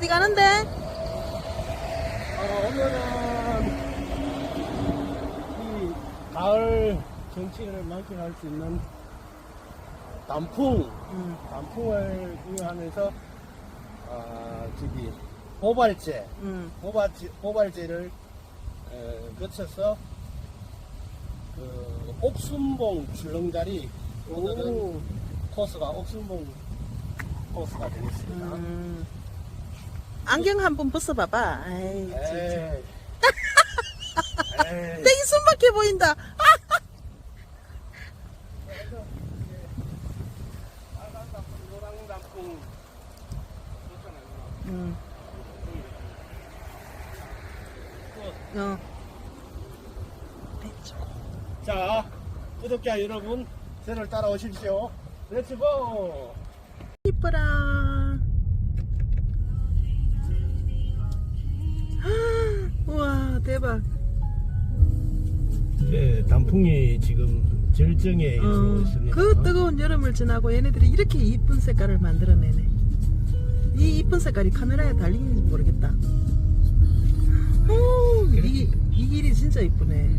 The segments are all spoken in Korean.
어디 가는데? 어, 오늘은 이 가을 정치를 만끽할 수 있는 단풍, 음. 단풍을 구경하면서 아, 저기 보발제, 음. 보발제, 보발제를 에, 거쳐서 그 옥순봉 출렁다리 오늘은 오. 코스가 옥순봉 코스가 되겠습니다. 음. 안경 한번 벗어봐봐. 아이, 진짜. 에이. 에이. 되게 숨막혀 보인다. 음. 어. 자, 구독자 여러분, 저를 따라오십시오. 렛츠고! 이뻐라. 지금 절정에 어, 그 뜨거운 여름을 지나고 얘네들이 이렇게 이쁜 색깔을 만들어내네. 이 이쁜 색깔이 카메라에 달리는지 모르겠다. 오, 이, 이 길이 진짜 이쁘네.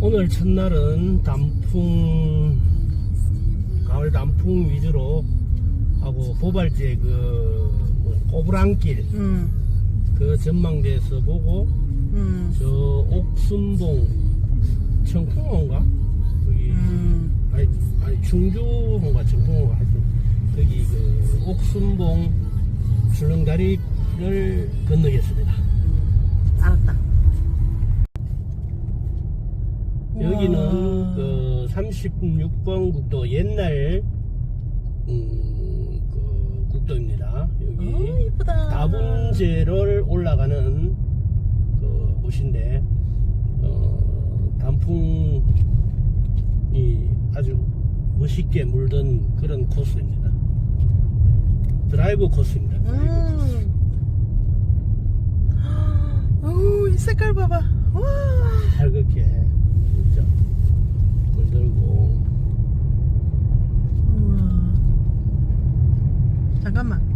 오늘 첫날은 단풍, 가을 단풍 위주로 하고 보발제 그 뭐, 꼬부랑길 음, 그 전망대에서 보고 음, 저 옥순봉 청풍호인가? 거기 음. 아니, 아니 충주호인가 청풍호인가 하여튼 거기 그 옥순봉 출렁다리를 건너겠습니다. 알았다. 여기는 우와. 그 36번 국도 옛날 이쁘다. 다분제를 올라가는 그 곳인데 어, 단풍이 아주 멋있게 물든 그런 코스입니다. 드라이브 코스입니다. 드라이브 코스. 음. 오, 이 색깔 봐봐. 와. 밝게 진짜 물들고 우와. 잠깐만.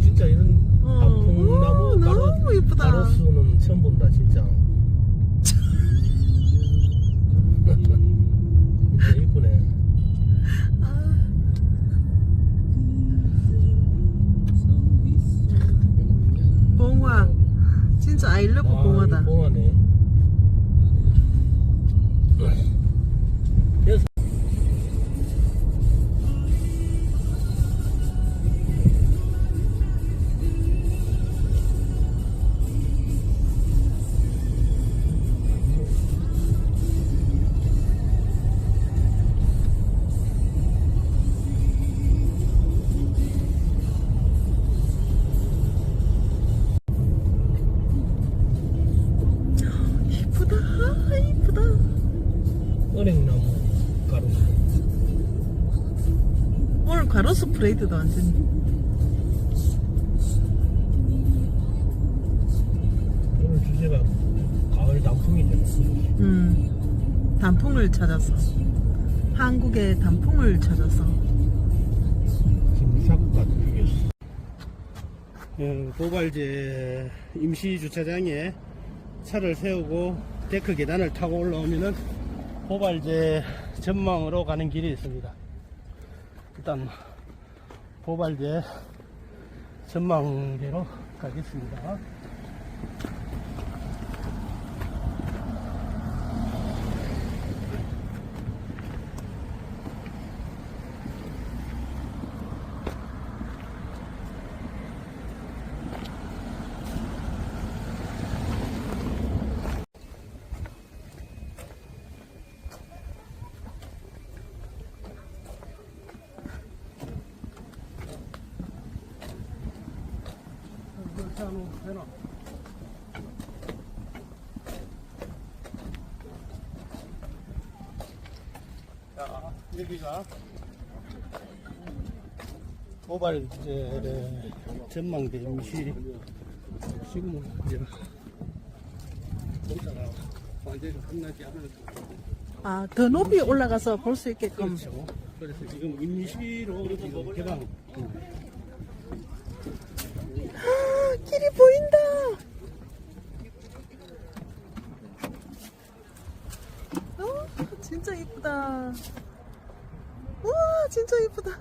진짜 이런 어. 단풍나무 오, 너무 이쁘다. 가로수는 처음 본다 진짜 진짜 이쁘네 아. 봉화. 진짜 아이러브 아, 봉화다. 봉화네 완전히. 오늘 주제가 가을 단풍이잖아 음. 단풍을 찾아서. 한국의 단풍을 찾아서. 김삭과 휴게소 예, 도발제 임시 주차장에 차를 세우고 데크 계단을 타고 올라오면은 보발제 전망으로 가는 길이 있습니다. 일단 보발제 전망대로 가겠습니다. 해놔. 자, 여기가 모발 이제 전망대 임시 지금은 이제 공사가 완전히 끝나지 않을 아, 더 높이 올라가서 볼 수 있게끔. 그렇죠. 그래서 지금 임시로 지금 개방 아, 길이 보인다. 어, 진짜 이쁘다. 우와, 진짜 이쁘다.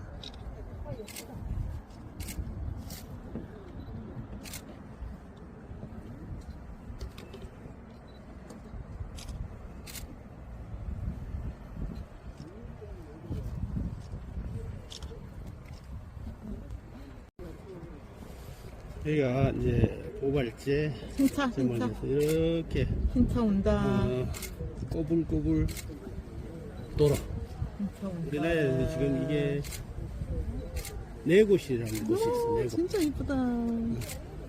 여기가 이제 보발제 진짜, 진짜. 이렇게 진짜 온다. 어, 꼬불꼬불 돌아. 진짜 온다. 우리나라에 지금 이게 네 곳이라는 곳이 있어. 네 곳. 진짜 이쁘다.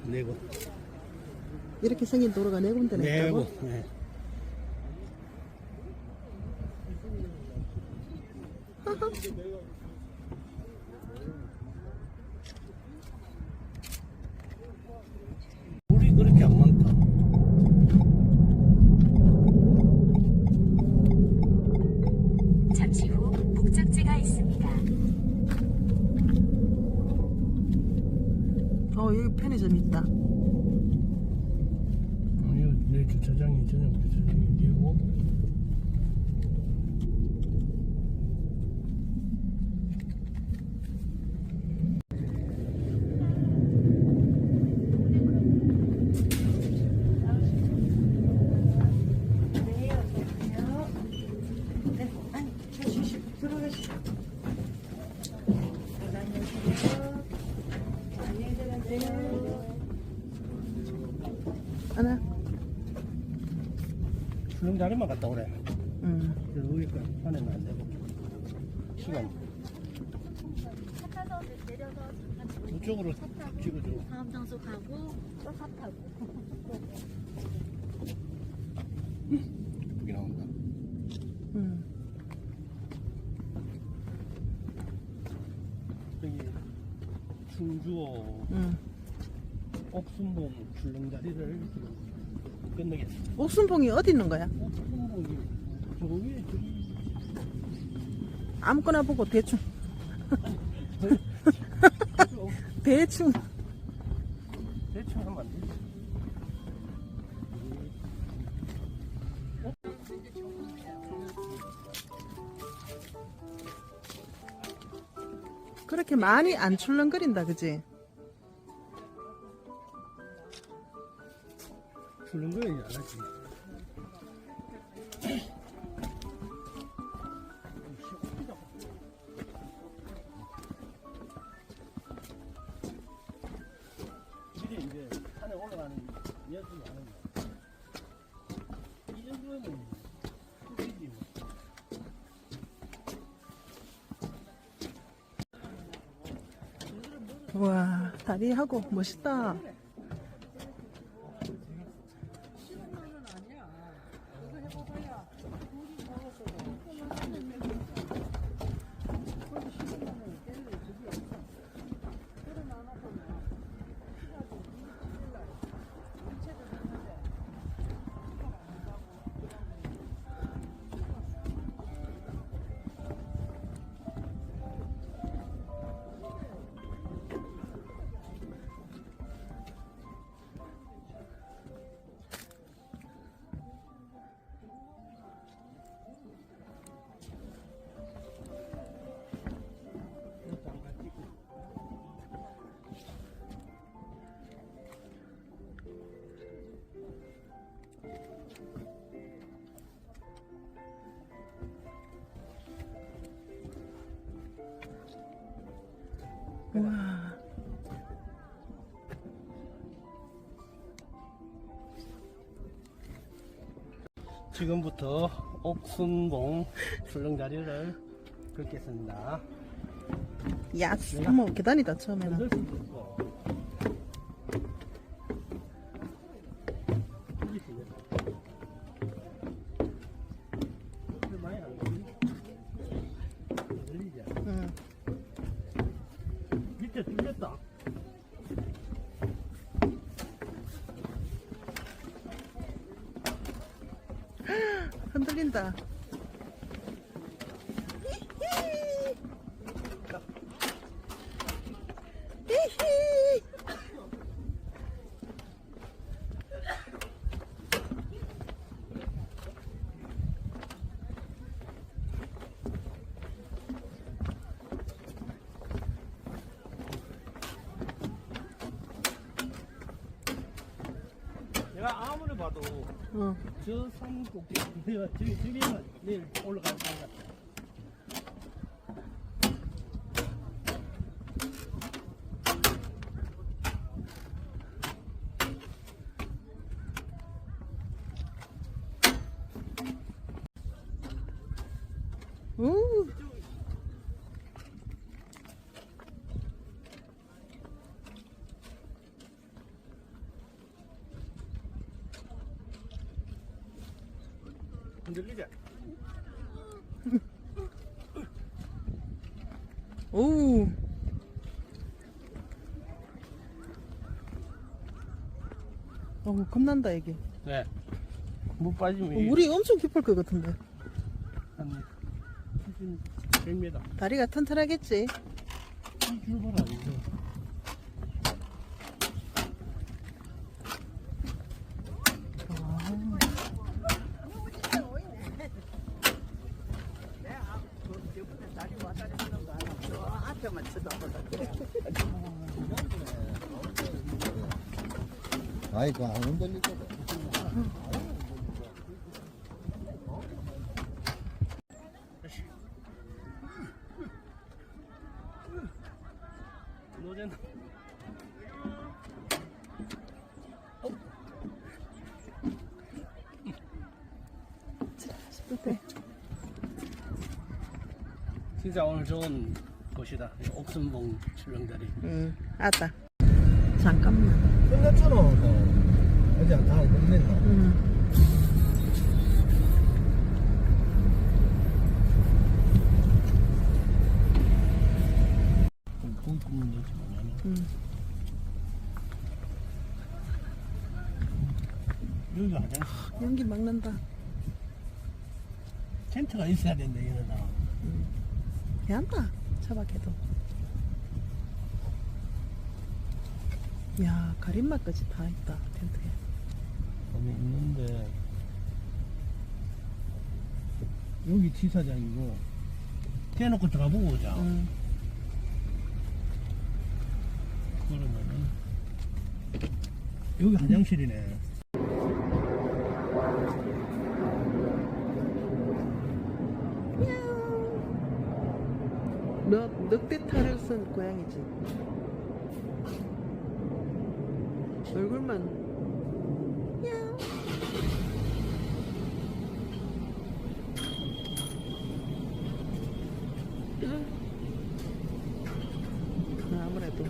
네 곳. 이렇게 생긴 도로가 네 군데나 네 있다고? 곳. 네. 물이 그렇게 안 많다. 잠시 후 목적지가 있습니다. 어, 여기 편의점 있다. 아니요, 내 주차장이 저녁 주차장이 되고 하나? 수능 자리만 갔다 오래. 응. 그래서 여기까지 안에는 안 되고 시간 이쪽으로 찍어줘. 다음 장소 가고 또 차 타고. 여기 나온다. 응. 여기 충주호 응. 옥순봉 출렁다리를 끝내겠어. 옥순봉이 어디 있는 거야? 옥순봉이 저 위에 저기 아무거나 보고 대충. 대충. 대충 하면 안 되지. 그렇게 많이 안 출렁거린다, 그지? 출렁거리지 않았지. 이게 이제 산에 올라가는 여정이 아는 거야. 이 정도면 끝이지 뭐. 와, 다리하고 멋있다. 와. 지금부터 옥순봉 출렁다리를 걷겠습니다. 야, 어머, 계단이다, 처음에는. ಕಂತಕ್ಕಿಂತ 내가 저기 저기만 내일 올라갈 것 같아. 우. 흔들리자. 오. 어, 겁난다 이게. 네. 못 빠지면 어, 물이 엄청 깊을 것 같은데. 한 100m. 다리가 튼튼하겠지. 이 줄보라 이거. 아이고 안 흔들리거든. 노젠. 진짜 오늘 좋은 곳이다. 이 옥순봉 출렁다리. 응, 알았다. 잠깐만. 끝났잖아. 너. 어제 다 끝냈나? 응. 고기 굽는 데지 뭐냐면. 응. 여기 화장실. 연기 막는다. 텐트가 있어야 된다 이러다. 괜찮다. 차박해도. 야, 가림막까지 다 있다, 텐트에. 거기 있는데 여기 지사장이고 대놓고 들어가보고 오자. 응. 그러면은 여기 화장실이네. 너, 늑대 탈을 쓴 고양이지. 얼굴만. 야옹. 응. 아무래도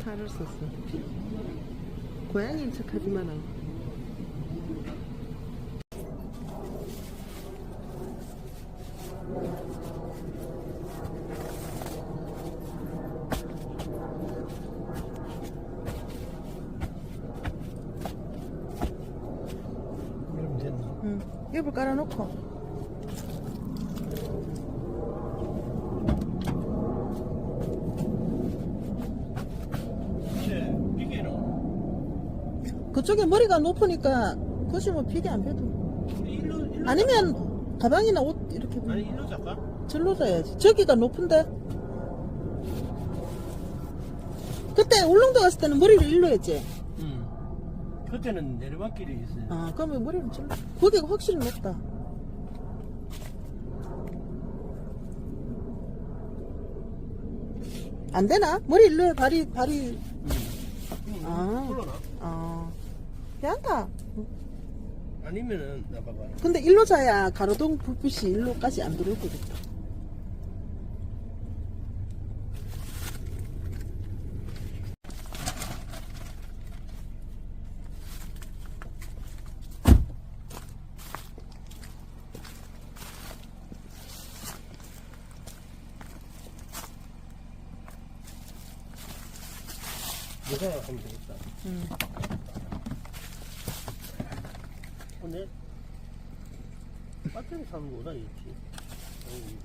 탈을 썼어. 고양이인 척 하지만 은 이러면 됐나? 응. 이불 깔아놓고. 이제 그쪽에 머리가 높으니까 굳이 뭐 비계 안 펴도. 우리 일로 일로 아니면 가방이나 옷 이렇게 아니 일로 잡까? 절로 져야지. 저기가 높은데. 그때 울릉도 갔을 때는 머리를 일로 했지. 응. 그때는 내리막길이 있어요. 아, 그러면 머리를 절로. 거기가 확실히 높다. 안 되나? 머리 일로 해. 발이, 발이. 응. 아. 불러나? 아. 괜찮다. 아니면은 나 봐봐. 근데 일로 자야 가로등 불빛이 일로까지 안 들어올 거겠다. 내가 하면 되겠다. 응. 근데 배터리 사는 거보다 있지. 음.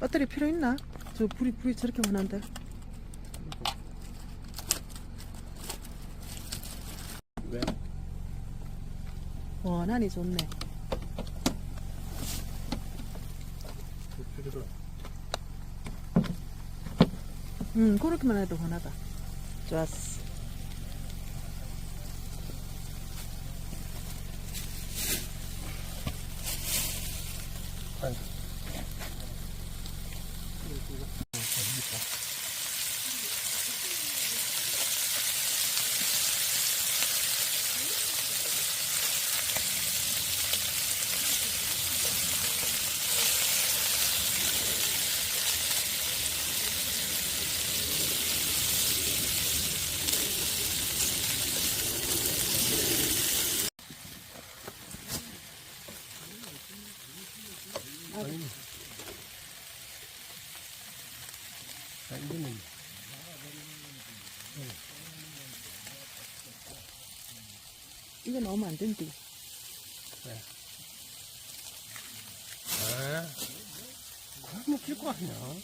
배터리 필요 있나? 저 불이 불이 저렇게 많은데. 왜? 원한이 좋네. 줄여라. 음, 그렇게만 해도 원하다. 좋 이거 넣으면 안 된디. 아, 그러면 낄거 아니야?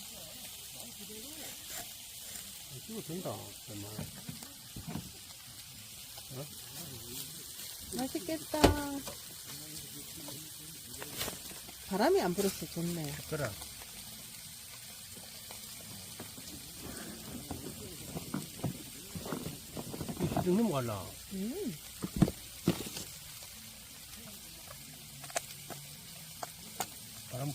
끼고 된다, 정말. 맛있겠다. 바람이 안 불어서 좋네. 그래. 이 시중 넘어갈라. 음.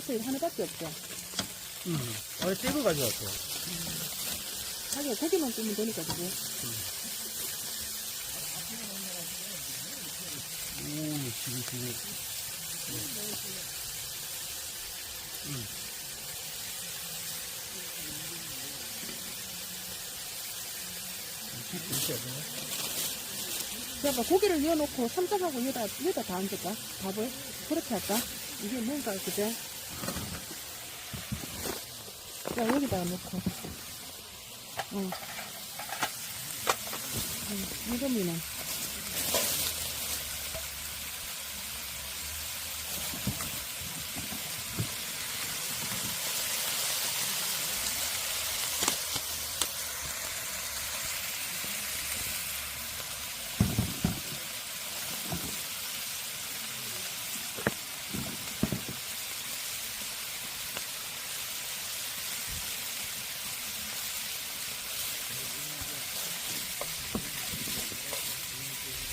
있어야지. 가스 하나밖에 없죠. 응. 아, 떼고 가져왔어. 하긴 고기만 끄면 되니까 그게. 오, 지금, 지금. 있어야 되나? 제가 고기를 넣어놓고 삼성하고 여기다, 여기다 다 얹을까? 밥을? 그렇게 할까? 이게 뭔가, 그제? 자, 여기다 넣고. 어. 응, 이러면은.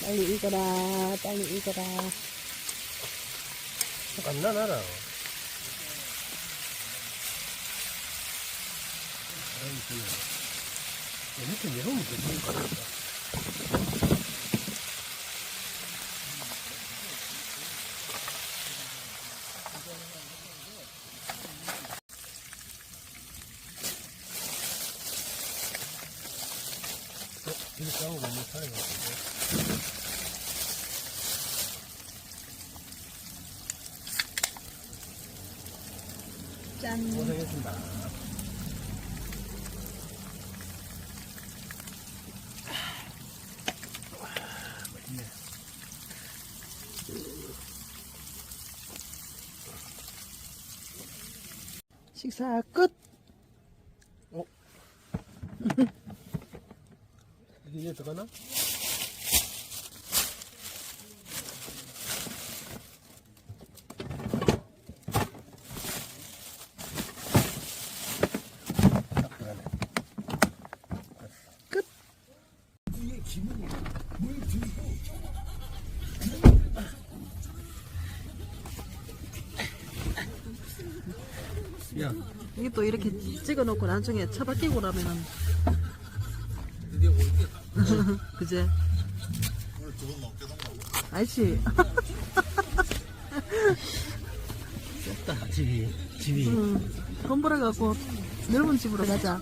빨리 익어라, 빨리 익어라. 안 나나라. 아이, 그, 밑에 내려오면 되니까. 어, 이거 싸우고 너무 살아것 같은데. 짠. 고생했습니다. 식사 끝. 이게 이제 들어가나? 딱 들어가네. 끝. 야, 이게 또 이렇게 찍어 놓고 나중에 처박히고 나면은 드디어 올게. 그제? 알지? 좁다 집이 집이 응. 돈 벌어갖고 넓은 집으로 가자.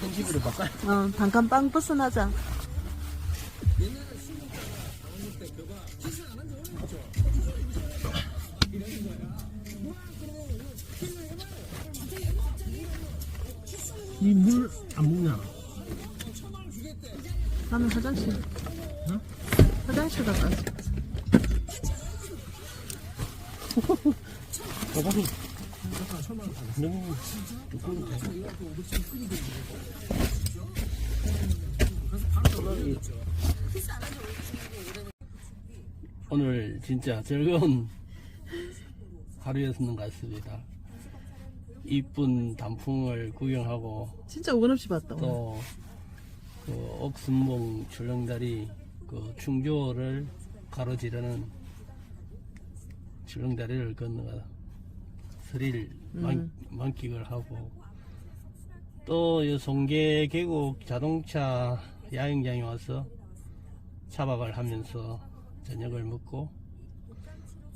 큰 집으로 바꿔 어, 단칸방 벗어나자. 나는 화장실. 응? 화장실 갔다 왔어. 가방이 너무 두꺼운데 오늘 진짜 즐거운 하루였는 것 같습니다. 이쁜 단풍을 구경하고 진짜 우건 없이 봤다. 오늘. 또그 옥순봉 출렁다리 그 충주호를 가로지르는 출렁다리를 건너가 스릴 만, 만끽을 하고 또 이 송계 계곡 자동차 야영장에 와서 차박을 하면서 저녁을 먹고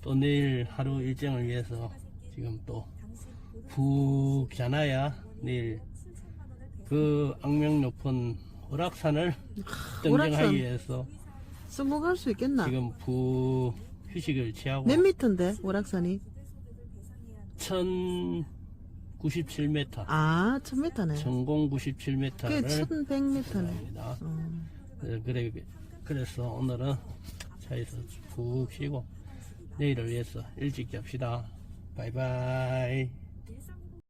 또 내일 하루 일정을 위해서 지금 또푹 자나야 내일 그 악명 높은 오락산을 오락산. 등정하기 위해서 승부 갈수 있겠나? 지금 푹 휴식을 취하고 몇 미터인데, 오락산이? 1097m 아, 1000m네. 전공 그게 97m를 1100m네. 합니다. 어. 그래 그래서 오늘은 차에서 푹 쉬고 내일을 위해서 일찍 잡시다. 바이바이.